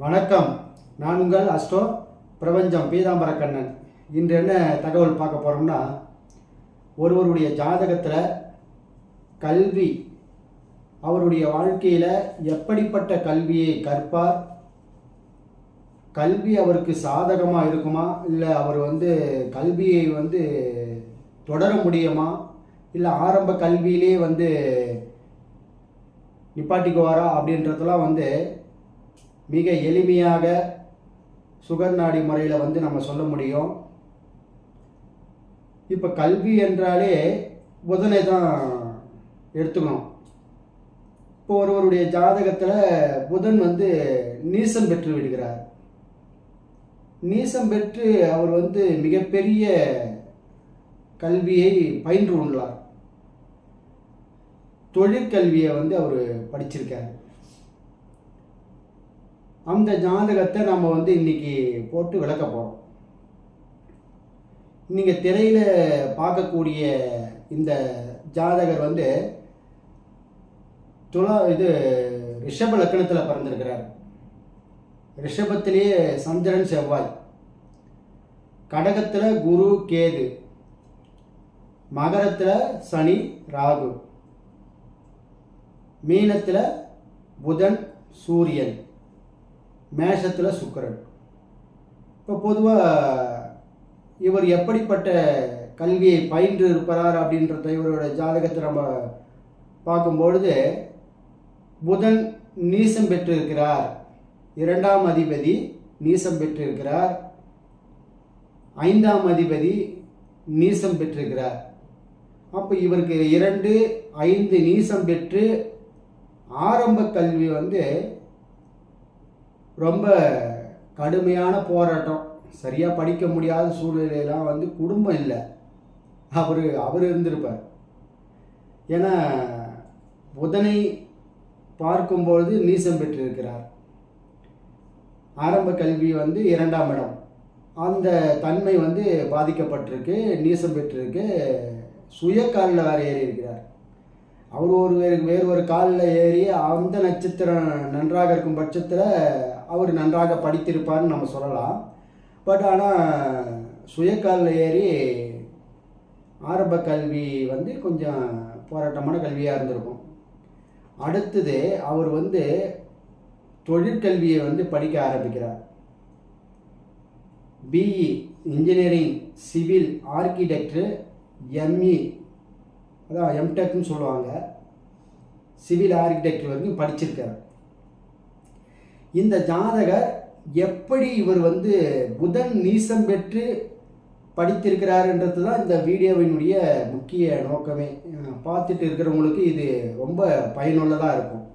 வணக்கம். நான் உங்கள் அஸ்டோ பிரபஞ்சம் பீதாம்பர கண்ணன் இன்று என்ன தகவல் பார்க்க போகிறோம்னா ஒருவருடைய ஜாதகத்தில் கல்வி அவருடைய வாழ்க்கையில் எப்படிப்பட்ட கல்வியை கற்பார் கல்வி அவருக்கு சாதகமாக இருக்குமா இல்லை அவர் வந்து கல்வியை வந்து தொடர முடியுமா இல்லை ஆரம்ப கல்வியிலே வந்து நிப்பாட்டிக்குவாரா அப்படின்றதெல்லாம் வந்து மிக எளிமையாக சுகர் நாடி முறையில் வந்து நம்ம சொல்ல முடியும். இப்போ கல்வி என்றாலே புதனை தான் எடுத்துக்கணும். இப்போ ஒருவருடைய ஜாதகத்தில் புதன் வந்து நீசம் பெற்று விடுகிறார். நீசம் பெற்று அவர் வந்து மிகப்பெரிய கல்வியை பயின்று உள்ளார். தொழிற்கல்வியை வந்து அவர் படிச்சிருக்காரு. அந்த ஜாதகத்தை நம்ம வந்து இன்னைக்கு போட்டு விளக்க போகிறோம் நீங்கள் திரையில் பார்க்கக்கூடிய இந்த ஜாதகர் வந்து துலா இது ரிஷப லக்கணத்தில் பிறந்திருக்கிறார். ரிஷபத்திலேயே சந்திரன் செவ்வாய். கடகத்தில் குரு கேது. மகரத்தில் சனி ராகு. மீனத்தில் புதன் சூரியன். மேஷத்தில் சுக்கிரன். இப்போ பொதுவாக இவர் எப்படிப்பட்ட கல்வியை பயின்று இருப்பார் அப்படின்றத இவரோட ஜாதகத்தை நம்ம பார்க்கும்பொழுது புதன் நீசம் பெற்றிருக்கிறார். இரண்டாம் அதிபதி நீசம் பெற்றிருக்கிறார். ஐந்தாம் அதிபதி நீசம் பெற்றிருக்கிறார். அப்போ இவருக்கு இரண்டு ஐந்து நீசம் பெற்று ஆரம்ப கல்வி வந்து ரொம்ப கடுமையான போராட்டம். சரியாக படிக்க முடியாத சூழ்நிலையெல்லாம் வந்து குடும்பம் இல்லை. அவர் அவர் இருந்திருப்பார். ஏன்னா புதனை பார்க்கும்பொழுது நீசம் பெற்றிருக்கிறார். ஆரம்ப கல்வி வந்து இரண்டாம் இடம். அந்த தன்மை வந்து பாதிக்கப்பட்டிருக்கு நீசம் பெற்றிருக்கு. சுய காலில் வேறு ஏறி இருக்கிறார் அவர் ஒரு வேறு வேறு ஒரு காலில் ஏறி அந்த நட்சத்திரம் நன்றாக இருக்கும் பட்சத்தில் அவர் நன்றாக படித்திருப்பார்னு நம்ம சொல்லலாம். பட் ஆனால் சுயக்காலில் ஏறி ஆரம்ப கல்வி வந்து கொஞ்சம் போராட்டமான கல்வியாக இருந்திருக்கும். அடுத்தது அவர் வந்து தொழிற்கல்வியை வந்து படிக்க ஆரம்பிக்கிறார். B E engineering civil architecture M E அதான் எம்டெக்னு சொல்லுவாங்க. சிவில் ஆர்கிடெக்ட் வரைக்கும் படிச்சிருக்கார். இந்த ஜாதகர் எப்படி இவர் வந்து புதன் நீசம் பெற்று படித்திருக்கிறாருன்றது தான் இந்த வீடியோவினுடைய முக்கிய நோக்கமே. பார்த்துட்டு இருக்கிறவங்களுக்கு இது ரொம்ப பயனுள்ளதாக இருக்கும்.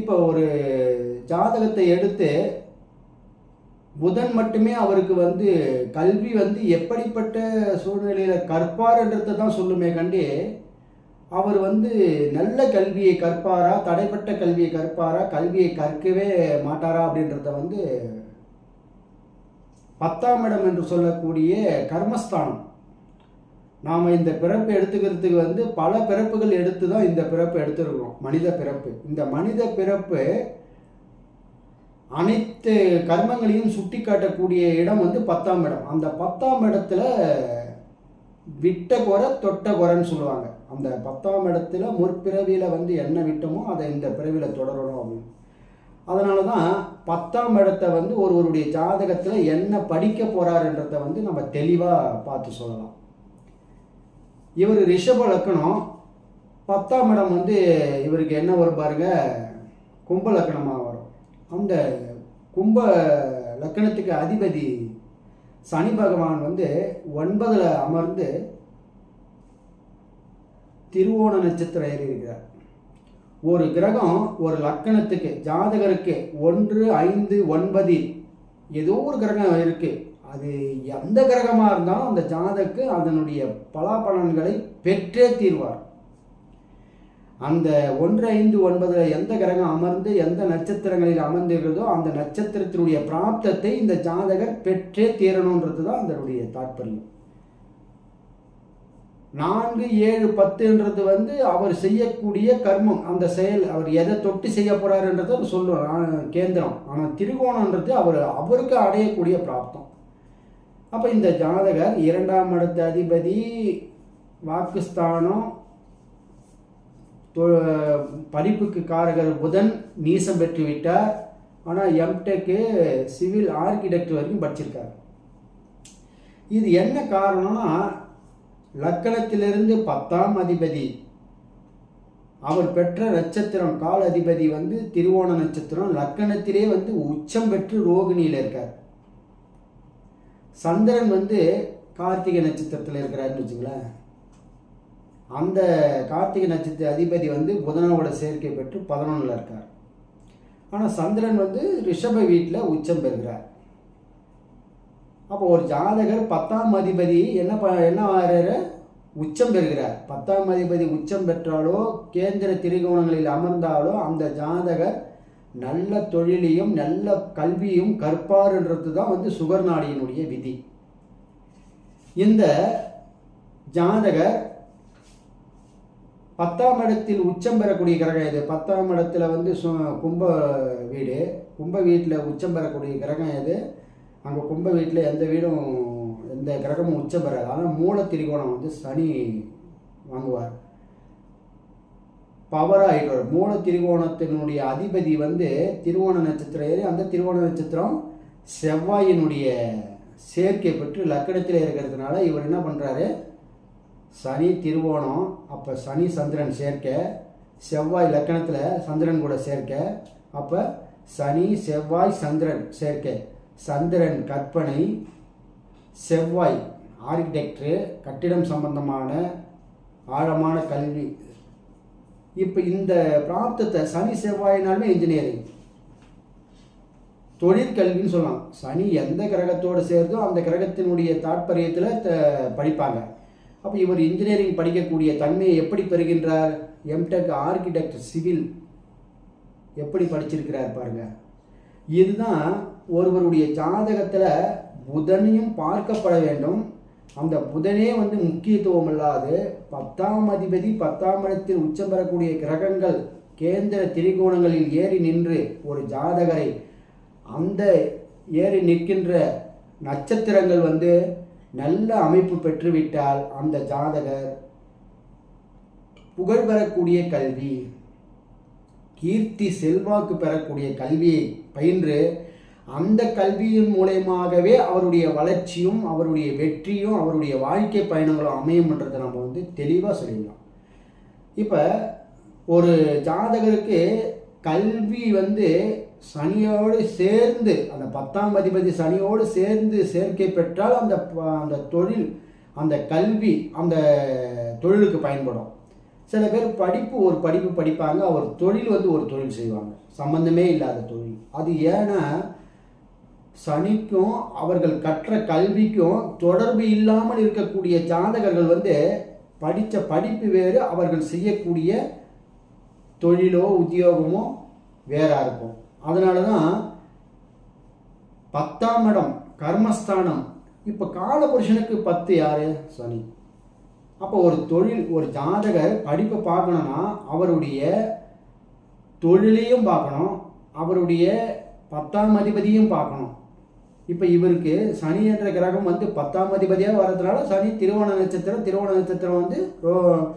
இப்போ ஒரு ஜாதகத்தை எடுத்து புதன் மட்டுமே அவருக்கு வந்து கல்வி வந்து எப்படிப்பட்ட சூழ்நிலையில் கற்பார்ன்றதை தான் சொல்லுமே கண்டி அவர் வந்து நல்ல கல்வியை கற்பாரா தடைப்பட்ட கல்வியை கற்பாரா கல்வியை கற்கவே மாட்டாரா அப்படின்றத வந்து பத்தாம் இடம் என்று சொல்லக்கூடிய கர்மஸ்தானம். நாம் இந்த பிறப்பு எடுத்துக்கிறதுக்கு வந்து பல பிறப்புகள் எடுத்து தான் இந்த பிறப்பு எடுத்துருக்கிறோம். மனித பிறப்பு. இந்த மனித பிறப்பு அனைத்து கர்மங்களையும் சுட்டி காட்டக்கூடிய இடம் வந்து பத்தாம் இடம். அந்த பத்தாம் இடத்துல விட்ட குறை தொட்ட குறைன்னு சொல்லுவாங்க. அந்த பத்தாம் இடத்துல முற்பிறவியில் வந்து என்ன விட்டோமோ அதை இந்த பிறவியில் தொடரணும் அப்படின்னு. அதனால தான் பத்தாம் இடத்தை வந்து ஒருவருடைய ஜாதகத்தில் என்ன படிக்க போகிறாருன்றத வந்து நம்ம தெளிவாக பார்த்து சொல்லலாம். இவர் ரிஷப லக்கணம். பத்தாம் இடம் வந்து இவருக்கு என்ன வரும் பாருங்க? கும்ப லக்கணமாக வரும் அந்த கும்ப லக்கணத்துக்கு அதிபதி சனி பகவான் வந்து ஒன்பதில் அமர்ந்து திருவோண நட்சத்திரம் ஏறி இருக்கிறார் ஒரு கிரகம் ஒரு லக்கணத்துக்கு ஜாதகருக்கு ஒன்று ஐந்து ஒன்பது ஏதோ ஒரு கிரகம் இருக்குது அது எந்த கிரகமாக இருந்தாலும் அந்த ஜாதக்கு அதனுடைய பலாபலன்களை பெற்றே தீர்வார். அந்த ஒன்று ஐந்து ஒன்பதில் எந்த கிரகம் அமர்ந்து எந்த நட்சத்திரங்களில் அமர்ந்திருக்கிறதோ அந்த நட்சத்திரத்தினுடைய பிராப்தத்தை இந்த ஜாதகர் பெற்றே தீரணுன்றது தான் அதனுடைய தாற்பயம். நான்கு ஏழு பத்துன்றது வந்து அவர் செய்யக்கூடிய கர்மம். அந்த செயல் அவர் எதை தொட்டு செய்ய போறாருன்றதை அவர் சொல்லுவார் கேந்திரம். ஆனால் திருகோணன்றது அவர் அவருக்கு அடையக்கூடிய பிராப்தம். அப்போ இந்த ஜாதகர் இரண்டாம் இடத்து அதிபதி வாக்குஸ்தானம் படிப்புக்கு காரகர் புதன் நீசம் பெற்று விட்டார். ஆனால் எம்டெக்கு சிவில் ஆர்கிடெக்ட் வரைக்கும் படிச்சிருக்கார். இது என்ன காரணம்னா லக்கணத்திலிருந்து பத்தாம் அதிபதி அவர் பெற்ற நட்சத்திரம் கால அதிபதி வந்து திருவோண நட்சத்திரம். லக்கணத்திலே வந்து உச்சம் பெற்று ரோகிணியில் இருக்கார். சந்திரன் வந்து கார்த்திகை நட்சத்திரத்தில் இருக்கிறாருன்னு வச்சுங்களேன். அந்த கார்த்திகை நட்சத்திர அதிபதி வந்து புதனோட சேர்க்கை பெற்று பதினொன்றில் இருக்கார். ஆனால் சந்திரன் வந்து ரிஷப வீட்டில் உச்சம் பெறுகிறார். அப்போ ஒரு ஜாதகர் பத்தாம் அதிபதி என்ன ப என்ன ஆகிறாரு? உச்சம் பெறுகிறார். பத்தாம் அதிபதி உச்சம் பெற்றாலோ கேந்திர திரிகோணங்களில் அமர்ந்தாலோ அந்த ஜாதகர் நல்ல தொழிலையும் நல்ல கல்வியும் கற்பாருன்றது தான் வந்து சுகர்நாடியினுடைய விதி. இந்த ஜாதகர் பத்தாம் இடத்தில் உச்சம் பெறக்கூடிய கிரகம் எது? பத்தாம் இடத்துல வந்து சு- கும்ப வீடு. கும்ப வீட்டில் உச்சம் பெறக்கூடிய கிரகம் எது? அங்கே கும்ப வீட்டில் எந்த வீடும் எந்த கிரகமும் உச்சம் பெறாது. ஆனால் மூல திரிகோணம் வந்து சனி வாங்குவார். பவர் ஆகிடுவார் மூல திரிகோணத்தினுடைய அதிபதி வந்து திருவோண நட்சத்திரம் ஏறி அந்த திருவோண நட்சத்திரம் செவ்வாயினுடைய சேர்க்கை பெற்று லக்கணத்தில் இருக்கிறதுனால இவர் என்ன பண்ணுறாரு சனி திருவோணம் அப்போ சனி சந்திரன் சேர்க்க செவ்வாய் லக்கணத்தில் சந்திரன் கூட சேர்க்க அப்போ சனி செவ்வாய் சந்திரன் சேர்க்க. சந்திரன் கற்பனை செவ்வாய் ஆர்கிடெக்டரு கட்டிடம் சம்பந்தமான ஆழமான கல்வி. இப்போ இந்த பிராப்தத்தை சனி செவ்வாயினாலுமே இன்ஜினியரிங் தொழிற்கல்வின்னு சொல்லலாம். சனி எந்த கிரகத்தோடு சேர்ந்தோ அந்த கிரகத்தினுடைய தாற்பயத்தில் த- படிப்பாங்க. அப்போ இவர் இன்ஜினியரிங் படிக்கக்கூடிய தன்மையை எப்படி பெறுகின்றார்? எம்டெக் ஆர்கிடெக்ட் சிவில் எப்படி படிச்சிருக்கிறார் பாருங்க. இதுதான் ஒருவருடைய ஜாதகத்தில் புதனையும் பார்க்கப்பட வேண்டும். அந்த புதனே வந்து முக்கியத்துவம் இல்லாது பத்தாம் அதிபதி பத்தாம் இடத்தில் உச்சம் பெறக்கூடிய கிரகங்கள் கேந்திர திரிகோணங்களில் ஏறி நின்று ஒரு ஜாதகரை அந்த ஏறி நிற்கின்ற நட்சத்திரங்கள் வந்து நல்ல அமைப்பு பெற்றுவிட்டால் அந்த ஜாதகர் புகழ் பெறக்கூடிய கல்வி கீர்த்தி செல்வாக்கு பெறக்கூடிய கல்வியை பயின்று அந்த கல்வியின் மூலயமாகவே அவருடைய வளர்ச்சியும் அவருடைய வெற்றியும் அவருடைய வாழ்க்கை பயணங்களும் அமையும்ன்றதை நம்ம வந்து தெளிவாக சொல்லிடலாம். இப்போ ஒரு ஜாதகருக்கு கல்வி வந்து சனியோடு சேர்ந்து அந்த பத்தாம் அதிபதி சனியோடு சேர்ந்து சேர்க்கை பெற்றால் அந்த ப- அந்த தொழில் அந்த கல்வி அந்த தொழிலுக்கு பயன்படும். சில பேர் படிப்பு ஒரு படிப்பு படிப்பாங்க ஒரு தொழில் வந்து ஒரு தொழில் செய்வாங்க. சம்பந்தமே இல்லாத தொழில். அது ஏன்னா சனிக்கும் அவர்கள் கற்ற கல்விக்கும் தொடர்பு இல்லாமல் இருக்கக்கூடிய ஜாதகர்கள் வந்து படித்த படிப்பு வேறு அவர்கள் செய்யக்கூடிய தொழிலோ உத்தியோகமோ வேறாக இருக்கும். அதனால தான் பத்தாம் இடம் கர்மஸ்தானம். இப்போ காலபுருஷனுக்கு பத்து யாரு? சனி. அப்போ ஒரு தொழில் ஒரு ஜாதகர் படிப்பை பார்க்கணும்னா அவருடைய தொழிலையும் பார்க்கணும் அவருடைய பத்தாம் அதிபதியும் பார்க்கணும். இப்போ இவருக்கு சனி என்ற கிரகம் வந்து பத்தாம் அதிபதியாக வர்றதுனால சனி திருவோண நட்சத்திரம் திருவோண நட்சத்திரம் வந்து ரோ-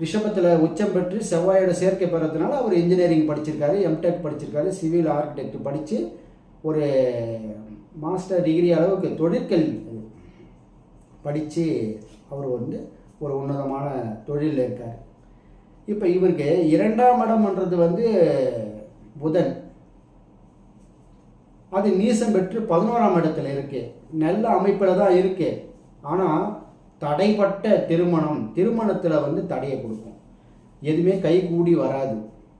ரிஷபத்தில் உச்சம் பெற்று செவ்வாயோட சேர்க்கை பெறதுனால அவர் இன்ஜினியரிங் படிச்சிருக்காரு எம்டெக் படிச்சிருக்காரு சிவில் ஆர்கிடெக்ட் படித்து ஒரு மாஸ்டர் டிகிரி அளவுக்கு தொழிற்கல்வி படித்து அவர் வந்து ஒரு உன்னதமான தொழிலில் இருக்கார். இப்போ இவருக்கு இரண்டாம் இடம்ன்றது வந்து புதன். அது நீசம் பெற்று பதினோராம் இடத்துல இருக்கு. நல்ல அமைப்பில் தான் இருக்கு. ஆனால் தடைப்பட்ட திருமணம் திருமணத்தில் வந்து தடையை கொடுக்கும். எதுவுமே கை கூடி வராது.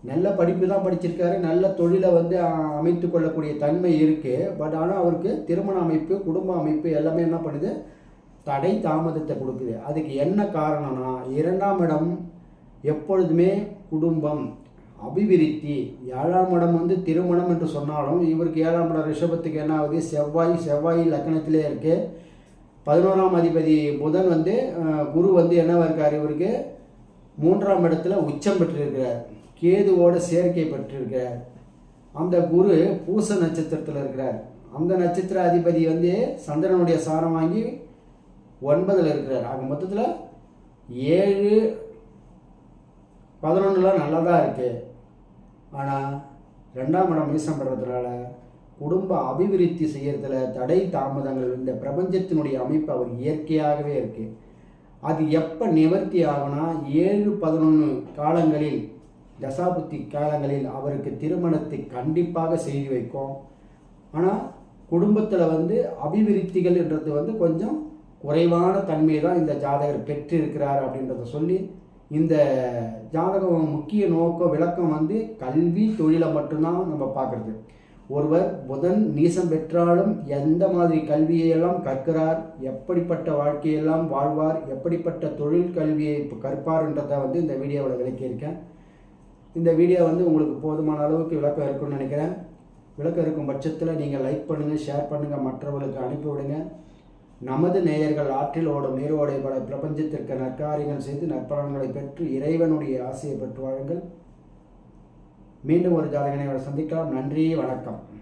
நல்ல படிப்பு தான் படிச்சிருக்காரு நல்ல தொழிலை வந்து அமைத்து கொள்ளக்கூடிய தன்மை இருக்குது பட் ஆனால் அவருக்கு திருமண அமைப்பு குடும்ப அமைப்பு எல்லாமே என்ன பண்ணுது? தடை தாமதத்தை கொடுக்குது. அதுக்கு என்ன காரணம்னா இரண்டாம் இடம் எப்பொழுதுமே குடும்பம். அபிவிருத்தி. ஏழாம் இடம் வந்து திருமணம் என்று சொன்னாலும் இவருக்கு ஏழாம் இடம் ரிஷபத்துக்கு என்ன ஆகுது? செவ்வாய் செவ்வாய் லக்கணத்திலே இருக்குது பதினோராம் அதிபதி புதன் வந்து குரு வந்து என்னவா இருக்கார்? இவருக்கு மூன்றாம் இடத்துல உச்சம் பெற்றிருக்கிறார். கேதுவோட சேர்க்கை பெற்றிருக்கிறார். அந்த குரு பூச நட்சத்திரத்தில் இருக்கிறார். அந்த நட்சத்திர அதிபதி வந்து சந்திரனுடைய சாரம் வாங்கி ஒன்பதில் இருக்கிறார். ஆக மொத்தத்தில் ஏழு பதினொன்றுலாம் நல்லா தான் இருக்குது ஆனால் ரெண்டாம் இடம் மீசம் படுறதுனால குடும்ப அபிவிருத்தி செய்யறதுல தடை தாமதங்கள் இந்த பிரபஞ்சத்தினுடைய அமைப்பு அவர் இயற்கையாகவே இருக்குது அது எப்போ நிவர்த்தி ஆகும்னா ஏழு பதினொன்று காலங்களில் தசாபுத்தி காலங்களில் அவருக்கு திருமணத்தை கண்டிப்பாக செய்து வைக்கும். ஆனால் குடும்பத்தில் வந்து அபிவிருத்திகள் என்றது வந்து கொஞ்சம் குறைவான தன்மையை தான் இந்த ஜாதகர் பெற்றிருக்கிறார் அப்படின்றத சொல்லி இந்த ஜாதகம் முக்கிய நோக்கம் விளக்கம் வந்து கல்வி தொழிலை மட்டும்தான் நம்ம பார்க்குறது. ஒருவர் புதன் நீசம் பெற்றாலும் எந்த மாதிரி கல்வியெல்லாம் கற்கிறார் எப்படிப்பட்ட வாழ்க்கையெல்லாம் வாழ்வார் எப்படிப்பட்ட தொழில் கல்வியை இப்போ கற்பார்ன்றதை வந்து இந்த வீடியோவில் விளக்கியிருக்கேன். இந்த வீடியோ வந்து உங்களுக்கு போதுமான அளவுக்கு விளக்கம் இருக்கும்னு நினைக்கிறேன். விளக்கம் இருக்கும் பட்சத்தில் நீங்கள் லைக் பண்ணுங்கள் ஷேர் பண்ணுங்கள் மற்றவர்களுக்கு அனுப்பிவிடுங்க நமது நேயர்கள் ஆற்றில் ஓடும் நீரோடை பட பிரபஞ்சத்திற்கு நற்காரியங்கள் செய்து நற்பலன்களை பெற்று இறைவனுடைய ஆசையை பெற்று வாழுங்கள். மீண்டும் ஒரு ஜாதகனை சந்திக்கலாம். நன்றி வணக்கம்.